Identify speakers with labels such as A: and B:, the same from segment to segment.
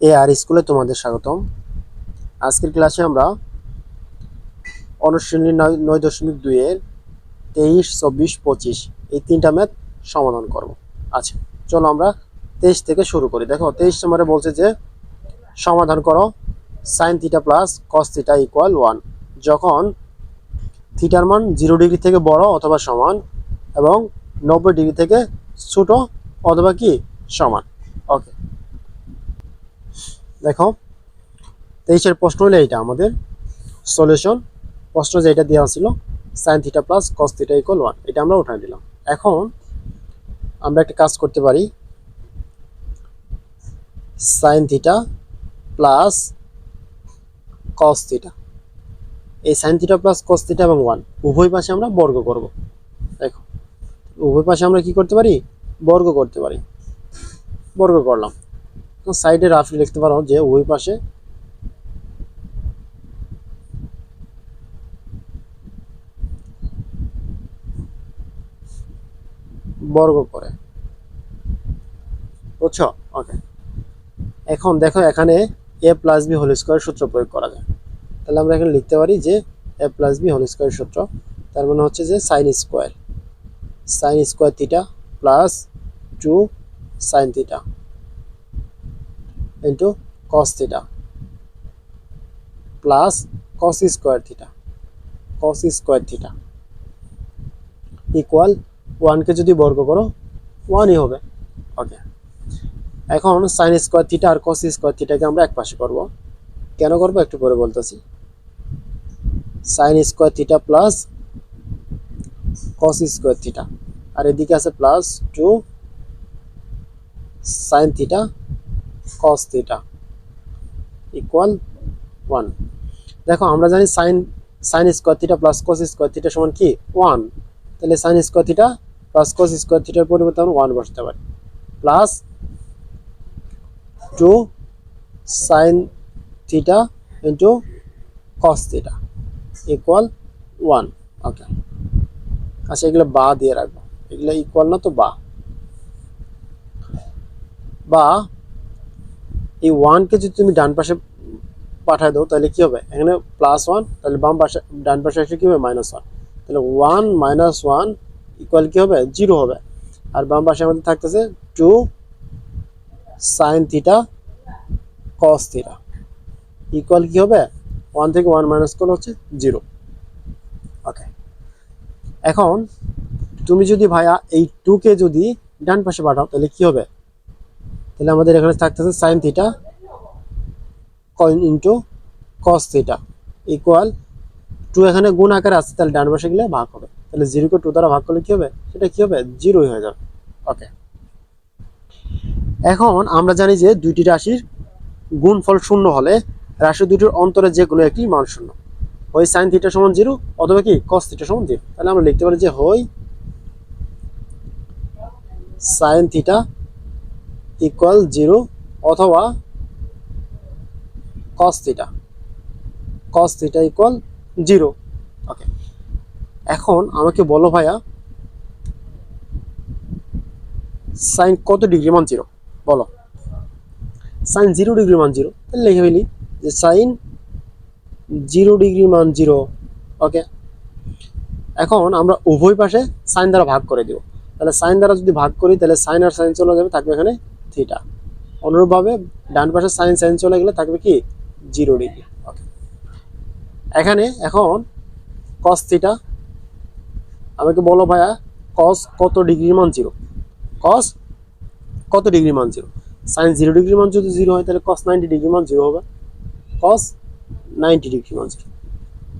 A: এ আর স্কুলে তোমাদের স্বাগতম। আজকের ক্লাসে আমরা অনুশ্রেণী নয় নয় দশমিক দুইয়ের তেইশ, চব্বিশ, পঁচিশ এই তিনটা ম্যাথ সমাধান করব। আচ্ছা চলো আমরা তেইশ থেকে শুরু করি। দেখো, তেইশ নম্বরে বলছে যে, সমাধান করো sine theta plus cos theta equal one যখন থিটার মান জিরো ডিগ্রি থেকে বড় অথবা সমান এবং নব্বই ডিগ্রি থেকে ছোট অথবা কি, সমান। ওকে দেখো, তেইশের প্রশ্ন হলে এইটা আমাদের। সলিউশন প্রশ্ন যেটা দেওয়া ছিল sine theta plus cos theta equal one এটা আমরা উঠাই দিলাম। এখন আমরা একটা কাজ করতে পারি। Sine theta plus cos theta এই sine theta plus cos theta এবং ওয়ান উভয় পাশে আমরা বর্গ করব। দেখো, উভয় পাশে আমরা কি করতে পারি? বর্গ করতে পারি। বর্গ করলাম। সাইডে রাফলি লিখতে পারো যে ওই পাশে। বর্গ করে। বুঝছ? ওকে এখন দেখো এখানে A plus B whole square সূত্র প্রয়োগ করা যায়। তাহলে আমরা এখানে লিখতে পারি যে A plus B whole square সূত্র, তার মানে হচ্ছে যে sine square sine square theta plus two sine theta into cos theta plus cos square theta cos square theta equal ওয়ানকে যদি বর্গ করো ওয়ানই হবে। ওকে এখন সাইন স্কোয়ার থিটা আর কস স্কোয়ার থিটাকে আমরা এক পাশে করব। কেন করব? একটু পরে বলতেছি। Sine square theta plus cos square theta আর এদিকে আছে plus two sine theta cos theta equal one দেখো, আমরা জানি sine sine square theta plus cos square theta সমান কি? ওয়ান তাহলে sine square theta plus cos square থিটার পরিবর্তে আমরা ওয়ান বসতে পারি। Plus two sine theta into cos theta equal one okay আচ্ছা এগুলো বা দিয়ে রাখব। এগুলো ইকুয়াল না তো বা? বা এই ওয়ানকে যদি তুমি ডান পাশে পাঠায় দাও, তাহলে কি হবে? এখানে প্লাস ওয়ান তাহলে বাম পাশে, ডান পাশে এসে কি হবে? মাইনাস ওয়ান তাহলে ওয়ান মাইনাস ওয়ান ইকুয়াল কি হবে? জিরো হবে। আর বাম পাশে আমাদের থাকতেছে two sine theta cos theta equal কি হবে? ওয়ান থেকে ওয়ান মাইনাস করলে হচ্ছে জিরো ওকে এখন, তুমি যদি ভাইয়া এই টুকে যদি ডান পাশে পাঠাও, তাহলে কি হবে? তাহলে আমাদের এখানে থাকতেছে sine theta into cos theta equal two এখানে গুণ আকারে আসছে তাহলে ডান পাশে গেলে ভাগ হবে। তাহলে জিরোকে টু দ্বারা ভাগ করলে কি হবে? সেটা কি হবে? জিরোই হয়ে যাবে। ওকে এখন আমরা জানি যে দুইটি রাশির গুণফল শূন্য হলে রাশি দুটির অন্তরে যে কোনো একটি মান শূন্য। হয় সাইন থিটা সমান জিরো অথবা কি কস থিটা সমান জিরো তাহলে আমরা লিখতে পারি যে হই সাইন থিটা ইকুয়াল জিরো অথবা cos theta theta equal zero okay এখন আমাকে বলো ভাইয়া সাইন কত ডিগ্রি মান জিরো বলো। সাইন জিরো ডিগ্রি মান জিরো তাহলে লিখে ফেলি যে সাইন জিরো ডিগ্রি মান জিরো ওকে এখন আমরা উভয় পাশে সাইন দ্বারা ভাগ করে দিব। তাহলে সাইন দ্বারা যদি ভাগ করি, তাহলে সাইন আর সাইন চলে যাবে, থাকবে এখানে থিটা অনুরূপভাবে ডান পাশে সাইন সাইন চলে গেলে থাকবে কি? জিরো ডিগ্রি ওকে এখানে এখন কস থিটা আমাকে বলো ভাইয়া কস কত ডিগ্রি মান জিরো কস কত ডিগ্রি মান জিরো সাইন জিরো ডিগ্রি মান যদি জিরো হয়, তাহলে কস নাইনটি ডিগ্রি মান জিরো হবে। কস নাইনটি ডিগ্রি মান জিরো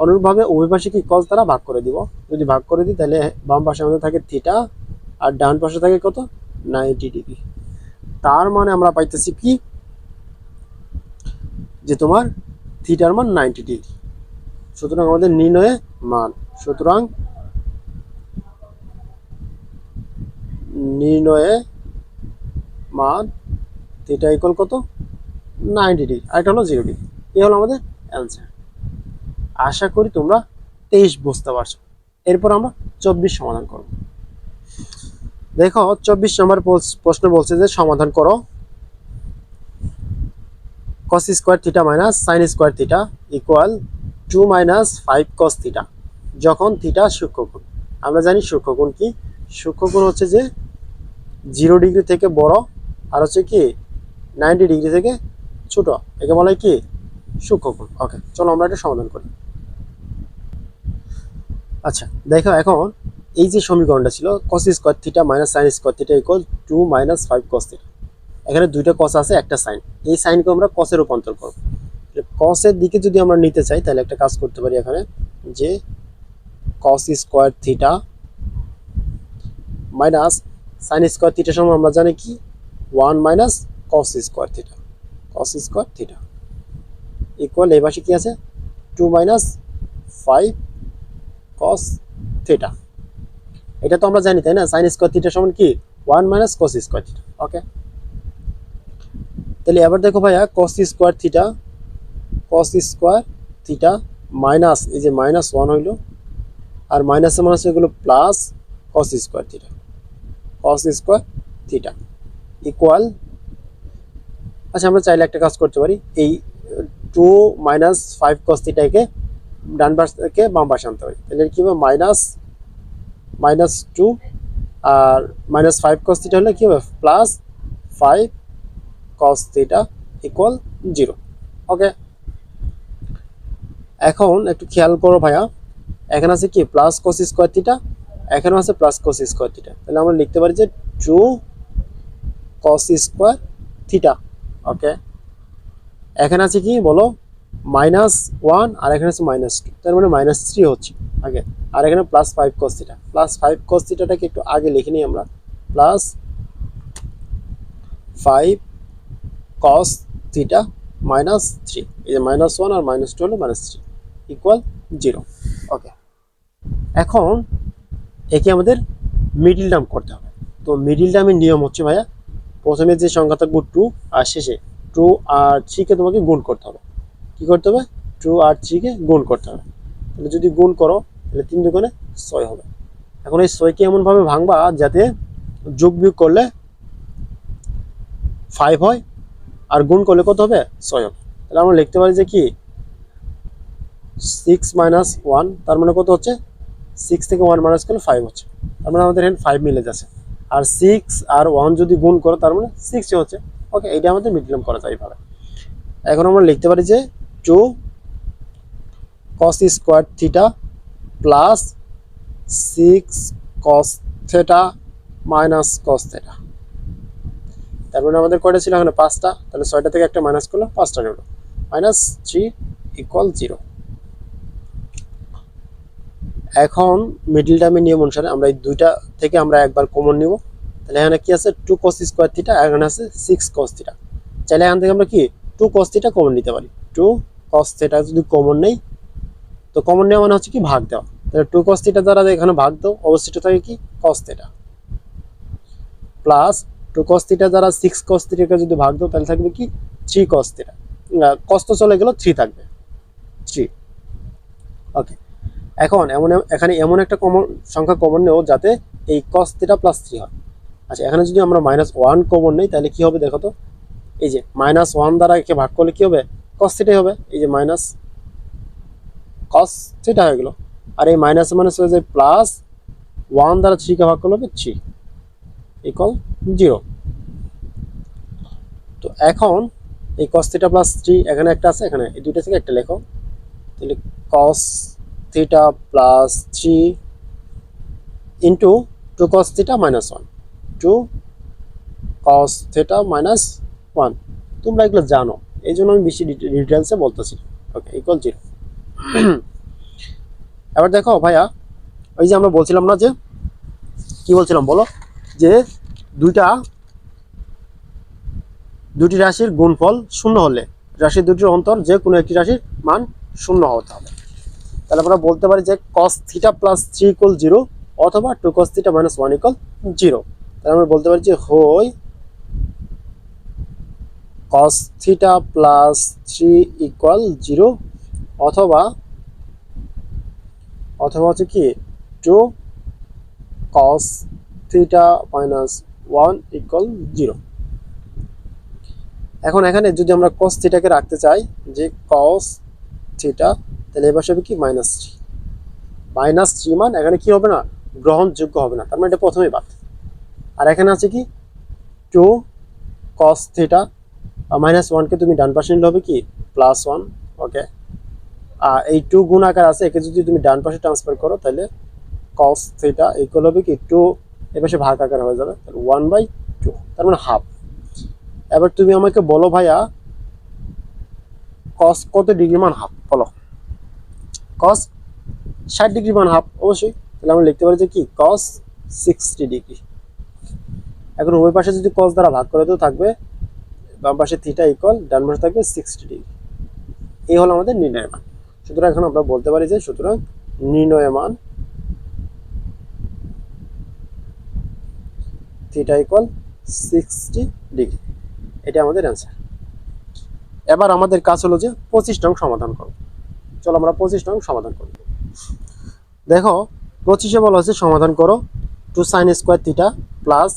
A: অনুরূপভাবে উভয় পাশে কি কস দ্বারা ভাগ করে দিব? যদি ভাগ করে দিই, তাহলে বাম পাশে আমাদের থাকে থিটা আর ডান পাশে থাকে কত? নাইনটি ডিগ্রি তার মানে আমরা পাইতেছি কি? যে তোমার থিটার মান নাইনটি ডিগ্রি সুতরাং আমাদের নির্ণয়ে মান। সুতরাং নির্ণয়ে মান থিটা ইকুয়াল কত? নাইনটি ডিগ্রি আর এটা হলো জিরো ডিগ্রি এই হলো আমাদের অ্যান্সার আশা করি তোমরা তেইশ বুঝতে পারছ। এরপর আমরা চব্বিশ সমাধান করব। দেখো, চব্বিশ নম্বর প্রশ্ন বলছে যে সমাধান করো। Cos square theta minus sine square theta equal two minus five cos theta যখন থিটা সূক্ষ্মকোণ। আমরা জানি সূক্ষ্মকোণ কি? সূক্ষ্মকোণ হচ্ছে যে জিরো ডিগ্রি থেকে বড়, আর হচ্ছে কি নাইনটি ডিগ্রি থেকে ছোট। একে বলা হয় কি? সূক্ষ্মকোণ। ওকে চলো আমরা এটা সমাধান করি। আচ্ছা দেখো এখন এই যে সমীকরণটা ছিল cos square theta minus sine square theta equal two minus five cos theta এখানে দুইটা কস আছে, একটা সাইন এই সাইনকে আমরা কসে রূপান্তর করব। কসের দিকে যদি আমরা নিতে চাই, তাহলে একটা কাজ করতে পারি এখানে যে cos square theta minus sine square থিটার সময় আমরা জানি কি? One minus cos square theta cos square theta equal এই পাশে কি আছে? Two minus five cos theta এটা তো আমরা জানি, তাই না? সাইন স্কোয়ার থিটা সমান কি? One minus cos square theta okay তাহলে এবার দেখো ভাইয়া cos square theta cos square theta minus এই যে মাইনাস ওয়ান হইল, আর মাইনাসে মাইনাস এগুলো plus cos square theta cos square theta equal আচ্ছা আমরা চাইলে একটা কাজ করতে পারি, এই টু মাইনাস ফাইভ কস থিটাকে ডান পাশ থেকে বাম পাশে আনতে পারি, তাহলে কি হবে? মাইনাস মাইনাস টু আর মাইনাস ফাইভ কস থিটা হলে কি হবে? Plus five cos theta equal zero okay এখন একটু খেয়াল করো ভাইয়া। এখানে আছে কি? প্লাস কোস স্কোয়ার থিটা এখানেও আছে প্লাস কোস স্কোয়ার থিটা তাহলে আমরা লিখতে পারি যে two cos square theta okay এখানে আছে কি? বলো মাইনাস ওয়ান আর এখানে আছে মাইনাস টু তার মানে মাইনাস থ্রি হচ্ছে। আগে আর এখানে plus five cos theta plus five cos থিটাটাকে একটু আগে লিখে নিই আমরা। Plus five cos theta minus three এই যে মাইনাস ওয়ান আর মাইনাস টু হলো minus three equal zero okay এখন একে আমাদের মিডিল টার্ম করতে হবে। তো মিডিল টার্মের নিয়ম হচ্ছে ভাইয়া, প্রথমে যে সংখ্যা থাকবে টু আর শেষে টু আর থ্রিকে তোমাকে গুণ করতে হবে। কি করতে হবে? টু আর থ্রিকে গুণ করতে হবে। তাহলে যদি গুণ করো তাহলে তিন দুগুণে ছয় হবে। এখন এই ছয়কে এমনভাবে ভাঙবা যাতে যোগ বিয়োগ করলে ফাইভ হয় আর গুণ করলে কত হবে? ছয় হবে। তাহলে আমরা লিখতে পারি যে কি? সিক্স মাইনাস ওয়ান তার মানে কত হচ্ছে? সিক্স থেকে ওয়ান মাইনাস করলে ফাইভ হচ্ছে। তার মানে আমাদের এখানে ফাইভ মিলে যাচ্ছে। আর সিক্স আর ওয়ান যদি গুণ করো, তার মানে সিক্সই হচ্ছে। ওকে এটা আমাদের মিডিয়াম করা যায় এইভাবে এখন আমরা লিখতে পারি যে two cos square theta plus six cos minus cos theta. তারপরে আমাদের কয়টা ছিল এখানে? পাঁচটা। তাহলে ছয়টা থেকে একটা মাইনাস করল পাঁচটা নেব মাইনাস থ্রি ইকুয়াল জিরো এখন মিডিল টার্মের নিয়ম অনুসারে আমরা এই দুইটা থেকে আমরা একবার কমন নিব। তাহলে এখানে কি আছে? টু কস স্কোয়ার থিটা এখানে আছে সিক্স কস থিটা চাইলে এখান থেকে আমরা কি? টু কস থিটা কমন নিতে পারি। টু কস থিটা যদি কমন নেই, তো কমন নেওয়া মানে হচ্ছে কি? ভাগ দেওয়া। টু কস থিটা দ্বারা এখানে ভাগ দাও, অবশিষ্ট থাকে কি? Cos theta plus two cos theta দ্বারা সিক্স কস থিটাকে যদি ভাগ দাও, তাহলে থাকবে কি? থ্রি কস থিটা কস তো চলে গেল থ্রি থাকবে। থ্রি ওকে এখন এমন এখানে এমন একটা কমন সংখ্যা কমন নেও যাতে এই কস থিটা প্লাস থ্রি হয়। আচ্ছা এখানে যদি আমরা মাইনাস ওয়ান কমন নেই, তাহলে কি হবে দেখো তো? এই যে মাইনাস ওয়ান দ্বারা একে ভাগ করলে কি হবে? কস থিটাই হবে। এই যে মাইনাস কস থিটা হয়ে গেল। আর এই মাইনাস মাইনাস হয়ে যায় প্লাস ওয়ান দ্বারা থ্রিকে ভাগ করলে হবে থ্রি ইকুয়াল জিরো তো এখন এই কস থিটা প্লাস থ্রি এখানে একটা আছে, এখানে এই দুইটা থেকে একটা লেখো। তাহলে cos theta plus three into two cos theta minus one two cos theta minus one তোমরা এগুলো জানো, এই জন্য আমি বেশি ডিটেলসে বলতেছি ওকে ইকুয়াল জিরো এবার দেখো ভাইয়া ওই যে আমরা বলছিলাম না যে, কি বলছিলাম বলো? যে দুইটা দুটি রাশির গুণফল শূন্য হলে রাশির দুটির অন্তর যে কোনো একটি রাশির মান শূন্য হতে হবে। তাহলে আমরা বলতে পারি যে cos theta plus three equal zero অথবা two cos theta minus one equal zero তাহলে আমরা বলতে পারি যে হই cos theta plus three equal zero অথবা অথবা হচ্ছে কি, two cos theta minus one equal zero এখন এখানে যদি আমরা কস থিটাকে রাখতে চাই, যে কস থিটা তাহলে এবার হবে কি? মাইনাস থ্রি মাইনাস থ্রি মান এখানে কি হবে না? গ্রহণযোগ্য হবে না। তার মানে এটা প্রথমেই বাদ। আর এখানে আছে কি? টু কস থিটা মাইনাস ওয়ানকে তুমি ডান পাশে নিলে হবে কি? প্লাস ওয়ান ওকে এই টু গুণ আকার আছে, একে যদি তুমি ডান পাশে ট্রান্সফার করো, তাহলে কস থিটা ইকুয়াল হবে কি টু এ পাশে ভাগ আকার হয়ে যাবে, তাহলে ওয়ান বাই টু তার মানে হাফ এবার তুমি আমাকে বলো ভাইয়া কস কত ডিগ্রি মান হাফ বলো। কস ষাট ডিগ্রি মান হাফ অবশ্যই। তাহলে আমরা লিখতে পারি যে কি কস সিক্সটি ডিগ্রি এখন ওই পাশে যদি কস দ্বারা ভাগ করে তো থাকবে বাম পাশে থিটা ইকুয়াল ডান পাশে থাকবে সিক্সটি ডিগ্রি এই হলো আমাদের নির্ণয় মান। সুতরাং এখন আমরা বলতে পারি যে সুতরাং নির্ণয় মান থিটা ইকুয়াল সিক্সটি ডিগ্রি এটা আমাদের অ্যান্সার এবার আমাদের কাজ হলো যে পঁচিশ নং সমাধান করো চলো আমরা পঁচিশ নং সমাধান করি। দেখো, পঁচিশে বলা হচ্ছে সমাধান করো two sine square theta plus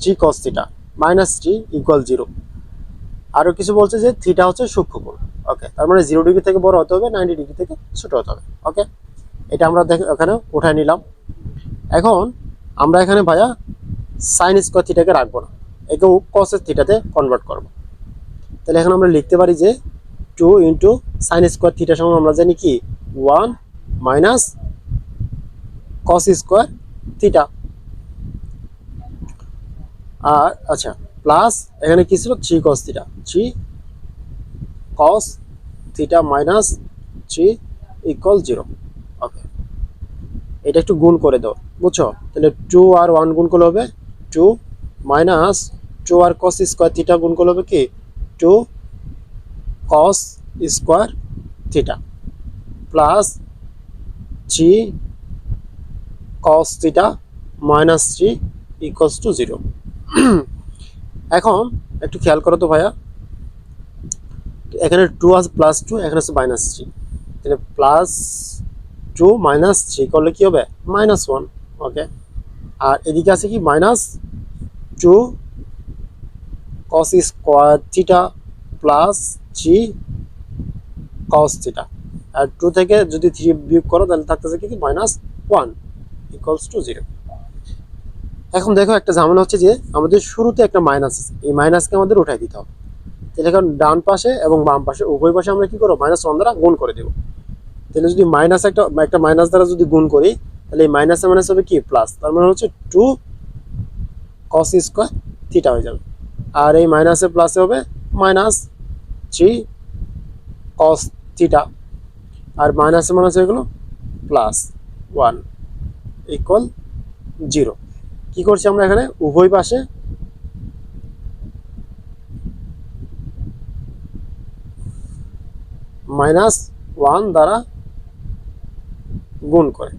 A: three cos theta minus three equal zero আরও কিছু বলছে যে থিটা হচ্ছে সূক্ষ্মকোণ। ওকে তার মানে জিরো ডিগ্রি থেকে বড় হতে হবে নাইনটি ডিগ্রি থেকে ছোট হতে হবে ওকে এটা আমরা দেখ এখানে উঠায় নিলাম। এখন আমরা এখানে ভাইয়া সাইন স্কোয়ার থিটাকে রাখব না একেও কসের থিটাতে কনভার্ট করব। তাহলে এখন আমরা লিখতে পারি যে টু ইন্টু সাইন স্কোয়ার থিটার সমান আমরা জানি কি? One minus cos square theta আর আচ্ছা প্লাস এখানে কি ছিল? Three cos theta three cos theta minus three equal zero okay এটা একটু গুণ করে দাও, বুঝছ? তাহলে টু আর ওয়ান গুণ করলে হবে টু মাইনাস টু আর কস স্কোয়ার থিটা গুণ করলে হবে কি? Two cos square theta plus three cos theta minus three equals to zero এখন একটু খেয়াল করো তো ভাইয়া। এখানে টু আছে প্লাস টু এখানে আছে মাইনাস থ্রি তাহলে প্লাস টু মাইনাস থ্রি করলে কি হবে? মাইনাস ওয়ান ওকে আর এদিকে আছে কি? Minus two cos square theta plus three cos theta আর টু থেকে যদি থ্রি বিয়োগ করো, তাহলে থাকতেছে কি? Minus one equals to zero এখন দেখো, একটা ঝামেলা হচ্ছে যে আমাদের শুরুতে একটা মাইনাস আছে। এই মাইনাসকে আমাদের উঠাই দিতে হবে। তাহলে এখন ডান পাশে এবং বাম পাশে, উভয় পাশে আমরা কি করব? মাইনাস ওয়ান দ্বারা গুণ করে দেবো। তাহলে যদি মাইনাস একটা একটা মাইনাস দ্বারা যদি গুণ করি, তাহলে এই মাইনাসে মাইনাস হবে কি? প্লাস তার মানে হচ্ছে টু কস স্কোয়ার থিটা হয়ে যাবে। আর এই মাইনাসে প্লাসে হবে মাইনাস থ্রি কস থিটা আর মাইনাসে মাইনাস হয়ে গেলো প্লাস ওয়ান ইকুয়াল জিরো কি করছি আমরা এখানে? উভয় পাশে মাইনাস ওয়ান দ্বারা গুণ করে।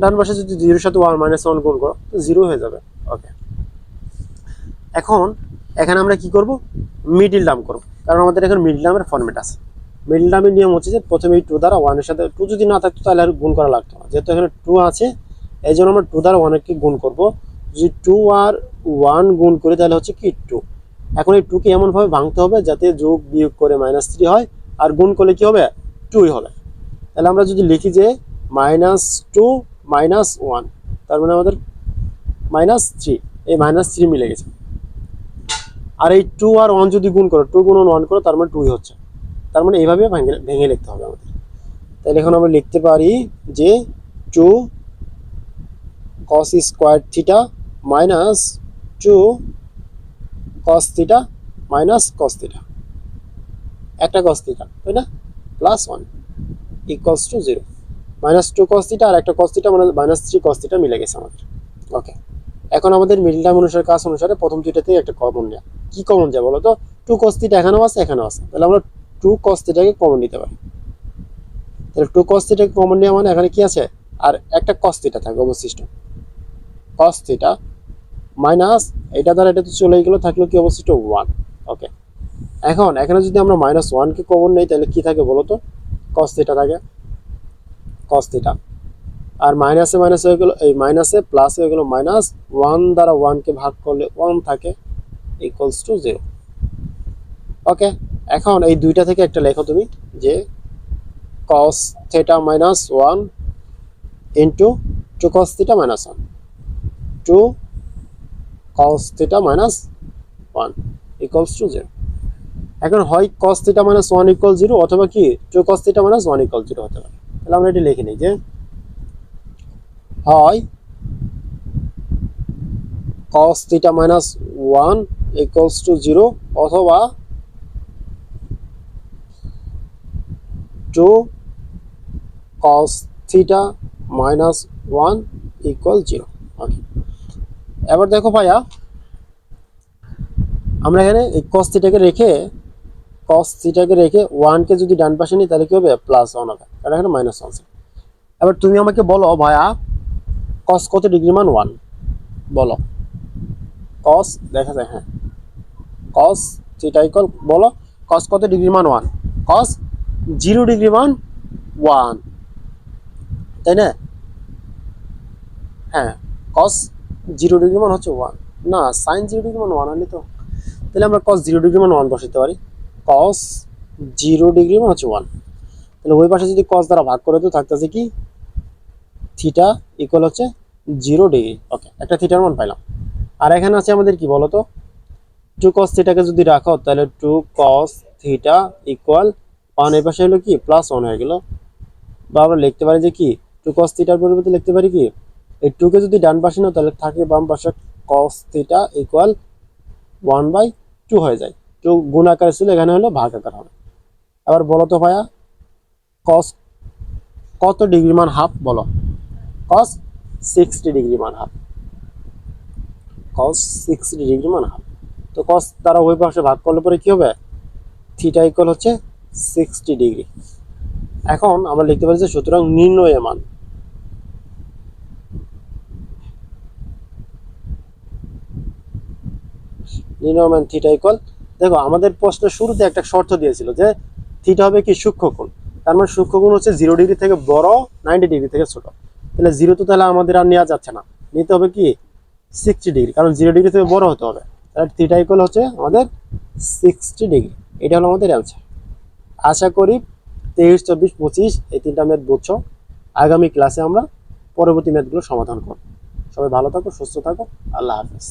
A: ডান পাশে যদি জিরোর সাথে ওয়ান মাইনাস ওয়ান গুণ করো, তো জিরো হয়ে যাবে। ওকে এখন এখানে আমরা কি করব? মিডিল টার্ম করব। কারণ আমাদের এখানে মিডিল টার্মের ফর্মেট আছে। মিডিল টার্মের নিয়ম হচ্ছে যে প্রথমে টু দ্বারা ওয়ানের সাথে টু যদি না থাকতো, তাহলে আর গুণ করা লাগতো না। যেহেতু এখানে টু আছে, এই জন্য আমরা টু দ্বারা ওয়ানকে গুণ করব। যদি টু আর ওয়ান গুণ করি, তাহলে হচ্ছে কি টু এখন এই টুকে এমনভাবে ভাঙতে হবে যাতে যোগ বিয়োগ করে মাইনাস থ্রি হয়, আর গুণ করলে কি হবে? টুই হবে। তাহলে আমরা যদি লিখি যে মাইনাস টু মাইনাস ওয়ান তার মানে আমাদের মাইনাস থ্রি এই মাইনাস থ্রি মিলে গেছে। আর এই টু আর ওয়ান যদি গুণ করো টু গুণ ওয়ান করো, তার মানে টুই হচ্ছে। তার মানে এইভাবে ভেঙে ভেঙে লিখতে হবে আমাদের। তাহলে এখন আমরা লিখতে পারি যে two cos square theta minus two cos theta minus cos theta একটা কস থিটা তাই না? Plus one equals to zero minus two cos theta আর একটা কস থিটা মানে মাইনাস থ্রি কস থিটা মিলে গেছে আমাদের। ওকে এখন আমাদের মিডল টার্ম অনুসারে কাজ অনুসারে প্রথম দুইটাতে একটা কমন নেওয়া কি কমন যায় বলো তো টু কস থিটা এখানেও আছে এখানেও আছে। তাহলে আমরা টু কস থিটাকে কমন নিতে পারি। তাহলে টু কস থিটাকে কমন নেওয়া মানে এখানে কি আছে? আর একটা কস থিটা থাকবে অবশিষ্ট। কস থিটা মাইনাস, এটা দ্বারা এটা তো চলে গেলো, থাকল কি অবশিষ্ট ওয়ান ওকে এখন, এখানে যদি আমরা মাইনাস ওয়ানকে কমন নেই, তাহলে কি থাকে বলো তো? কস থিটা থাকে। কস থিটা আর মাইনাসে মাইনাস হয়ে গেলো, এই মাইনাসে প্লাস হয়ে গেলো মাইনাস ওয়ান দ্বারা ওয়ানকে ভাগ করলে ওয়ান থাকে ইকুয়ালস টু জিরো ওকে এখন এই দুইটা থেকে একটা লেখো তুমি, যে cos theta minus one into two cos theta minus one two cos theta minus one equals to zero এখন হয় cos theta minus one equal zero অথবা কি two cos theta minus one equal zero হতে পারে। তাহলে আমরা এটি লিখে নিই যে হয় cos theta minus 1 equals to 0 অথবা 2 cos theta minus 1 equal 0 ওকে এবার দেখো ভাইয়া, আমরা এখানে এই cos theta কে রেখে, cos theta কে রেখে 1 কে যদি ডান পাশে নিই, তাহলে কি হবে? প্লাস 1 হবে। কারণ এখানে মাইনাস 1 আছে এবার তুমি আমাকে বলো ভাইয়া, cos কত ডিগ্রি মান 1 বলো। cos, দেখা যায় হ্যাঁ। কস থিটা ইকুয়াল বলো কস কত ডিগ্রি মান ওয়ান কস জিরো ডিগ্রি মান ওয়ান তাই না? হ্যাঁ cos 0 ডিগ্রি মান হচ্ছে ওয়ান না সাইন 0 ডিগ্রি মান ওয়ান হলে তো। তাহলে আমরা কস জিরো ডিগ্রি মান 1 বসাতে পারি। কস জিরো ডিগ্রি মান হচ্ছে ওয়ান তাহলে ওই পাশে যদি কস দ্বারা ভাগ করে তো থাকতেছে কি? থিটা ইকুয়াল হচ্ছে জিরো ডিগ্রি ওকে একটা থিটার মান পাইলাম। আর এখানে আছে আমাদের কি বলতো? টু কস থিটাকে যদি রাখো, তাহলে two cos theta equal one এই পাশে হলো কি? প্লাস ওয়ান হয়ে গেল। বা আমরা লিখতে পারি যে কি? টু কস থিটার পরিবর্তে লিখতে পারি কি? এই টুকে যদি ডান পাশে নাও, তাহলে থাকে বাম পাশে cos theta equal one by two হয়ে যায়। টু গুণ আকার ছিল, এখানে হলো ভাগ আকার হবে। আবার বলো তো ভাইয়া কস কত ডিগ্রি মান হাফ বলো? কস সিক্সটি ডিগ্রি মান হাফ কস সিক্সটি ডিগ্রি মান হাফ তো কস দ্বারা ওই পাশে ভাগ করলে পরে কী হবে? থিটা ইকুয়াল হচ্ছে সিক্সটি ডিগ্রি এখন আমরা লিখতে পারি যে সুতরাং নির্ণয় মান। নির্ণয় মান থিটা ইকুয়াল দেখো, আমাদের প্রশ্নের শুরুতে একটা শর্ত দিয়েছিল যে থিটা হবে কি সূক্ষ্মকোণ। তার মানে সূক্ষ্মকোণ হচ্ছে জিরো ডিগ্রি থেকে বড়, নাইনটি ডিগ্রি থেকে ছোট। তাহলে জিরো তো তাহলে আমাদের আর নেওয়া যাচ্ছে না। নিতে হবে কি? সিক্সটি ডিগ্রি, কারণ জিরো ডিগ্রি থেকে বড় হতে হবে। তাহলে থিটা ইকুয়াল হচ্ছে আমাদের সিক্সটি ডিগ্রি। এটা হলো আমাদের অ্যান্সার আশা করি তেইশ, চব্বিশ, পঁচিশ এই তিনটা ম্যাথ বুঝছ। আগামী ক্লাসে আমরা পরবর্তী ম্যাথগুলো সমাধান করব। সবাই ভালো থাকো, সুস্থ থাকো। আল্লাহ হাফেজ।